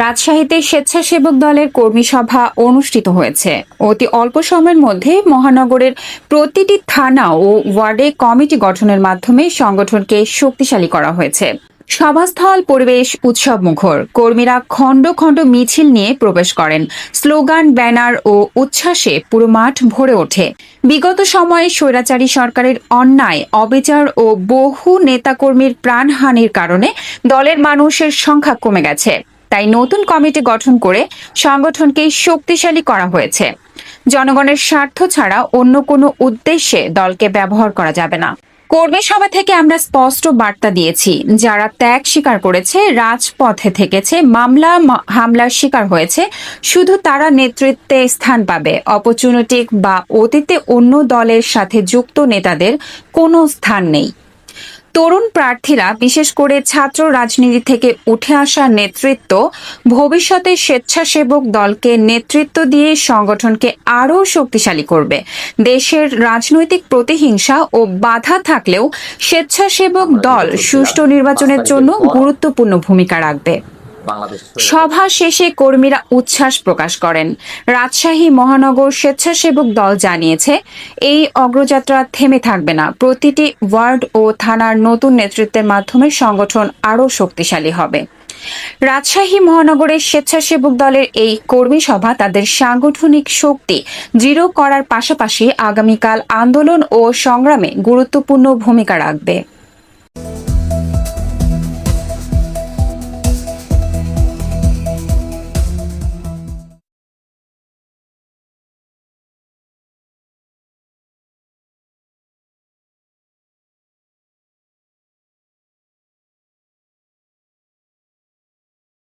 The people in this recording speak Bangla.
রাজশাহীতে স্বেচ্ছাসেবক দলের কর্মী সভা অনুষ্ঠিত হয়েছে। অতি অল্প সময়ের মধ্যে মহানগরের প্রতিটি থানা ও ওয়ার্ডে কমিটি গঠনের মাধ্যমে সংগঠনকে শক্তিশালী করা হয়েছে। সভাস্থল, পরিবেশ, উৎসব মুখর। কর্মীরা খণ্ড খণ্ড মিছিল নিয়ে প্রবেশ করেন। স্লোগান, ব্যানার ও উচ্ছ্বাসে পুরো মাঠ ভরে ওঠে। বিগত সময়ে স্বৈরাচারী সরকারের অন্যায়, অবিচার ও বহু নেতাকর্মীর প্রাণহানির কারণে দলের মানুষের সংখ্যা কমে গেছে। তাই নতুন কমিটি গঠন করে সংগঠনকে শক্তিশালী করা হয়েছে। জনগণের স্বার্থ ছাড়া অন্য কোনো উদ্দেশ্যে দলকে ব্যবহার করা যাবে না। কর্মী সভা থেকে আমরা স্পষ্ট বার্তা দিয়েছি, যারা ত্যাগ স্বীকার করেছে, রাজপথে থেকেছে, মামলা হামলার শিকার হয়েছে, শুধু তারা নেতৃত্বে স্থান পাবে। অপরচুনিটিক বা অতীতে অন্য দলের সাথে যুক্ত নেতাদের কোনো স্থান নেই। তরুণ প্রার্থীরা, বিশেষ করে ছাত্র রাজনীতি থেকে উঠে আসা নেতৃত্ব, ভবিষ্যতে স্বেচ্ছাসেবক দলকে নেতৃত্ব দিয়ে সংগঠনকে আরও শক্তিশালী করবে। দেশের রাজনৈতিক প্রতিহিংসা ও বাধা থাকলেও স্বেচ্ছাসেবক দল সুষ্ঠু নির্বাচনের জন্য গুরুত্বপূর্ণ ভূমিকা রাখবে। সভা শেষে কর্মীরা উচ্ছ্বাস প্রকাশ করেন। রাজশাহী মহানগর স্বেচ্ছাসেবক দল জানিয়েছে, এই অগ্রযাত্রা থেমে থাকবে না। প্রতিটি ওয়ার্ড ও থানার নতুন নেতৃত্বের মাধ্যমে সংগঠন আরও শক্তিশালী হবে। রাজশাহী মহানগরের স্বেচ্ছাসেবক দলের এই কর্মী সভা তাদের সাংগঠনিক শক্তি দৃঢ় করার পাশাপাশি আগামীকাল আন্দোলন ও সংগ্রামে গুরুত্বপূর্ণ ভূমিকা রাখবে।